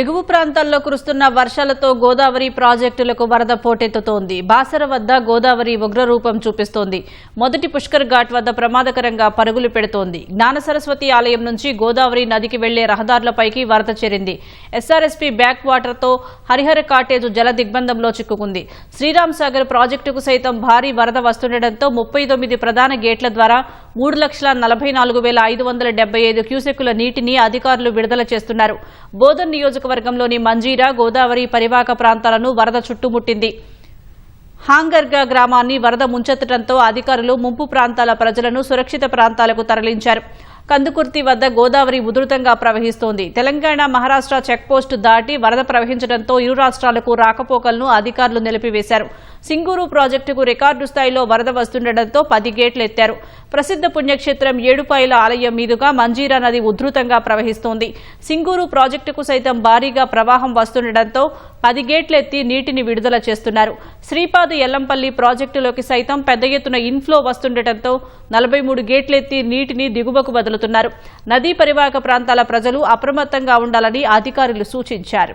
ఎగువ ప్రాంతాల్లో కురుస్తున్న వర్షాలతో గోదావరి ప్రాజెక్టులకు వరద పోటెత్తుతోంది. బాసర వద్ద గోదావరి ఉగ్రరూపం చూపిస్తోంది. మొదటి పుష్కర్ ఘాట్ వద్ద ప్రమాదకరంగా పరుగులు పెడుతోంది. జ్ఞాన సరస్వతి ఆలయం నుంచి గోదావరి నదికి వెళ్ళే రహదారులపైకి వరద చేరింది. ఎస్ఆర్ఎస్పీ బ్యాక్ వాటర్తో హరిహర కాటేజు జల దిగ్బంధంలో చిక్కుకుంది. శ్రీరామ్ సాగర్ ప్రాజెక్టుకు సైతం భారీ వరద వస్తుండటంతో ముప్పై తొమ్మిది ప్రధాన గేట్ల ద్వారా మూడు లక్షల నలభై నాలుగు వేల ఐదు వందల డెబ్బై ఐదు క్యూసెక్కుల నీటిని అధికారులు విడుదల చేస్తున్నారు. బోధన్ నియోజకవర్గంలోని మంజీరా గోదావరి పరివాహక ప్రాంతాలను వరద చుట్టుముట్టింది. హాంగర్గా గ్రామాన్ని వరద ముంచెత్తడంతో అధికారులు ముంపు ప్రాంతాల ప్రజలను సురక్షిత ప్రాంతాలకు తరలించారు. కందుకుర్తి వద్ద గోదావరి ఉధృతంగా ప్రవహిస్తోంది. తెలంగాణ మహారాష్ట్ర చెక్పోస్టు దాటి వరద ప్రవహించడంతో ఇరు రాష్ట్రాలకు రాకపోకలను అధికారులు నిలిపివేశారు. సింగూరు ప్రాజెక్టుకు రికార్డు స్థాయిలో వరద వస్తుండటంతో పది గేట్లు ఎత్తారు. ప్రసిద్ధ పుణ్యక్షేత్రం ఏడుపాయల ఆలయం మీదుగా మంజీరా నది ఉధృతంగా ప్రవహిస్తోంది. సింగూరు ప్రాజెక్టుకు సైతం భారీగా ప్రవాహం వస్తుండటంతో పది గేట్లెత్తి నీటిని విడుదల చేస్తున్నారు. శ్రీపాద ఎల్లంపల్లి ప్రాజెక్టులోకి సైతం పెద్ద ఎత్తున ఇన్ఫ్లో వస్తుండటంతో నలభై మూడు గేట్లెత్తి నీటిని దిగువకు వదులుతున్నారు నదీ పరివాహక ప్రాంతాల ప్రజలు అప్రమత్తంగా ఉండాలని అధికారులు సూచించారు.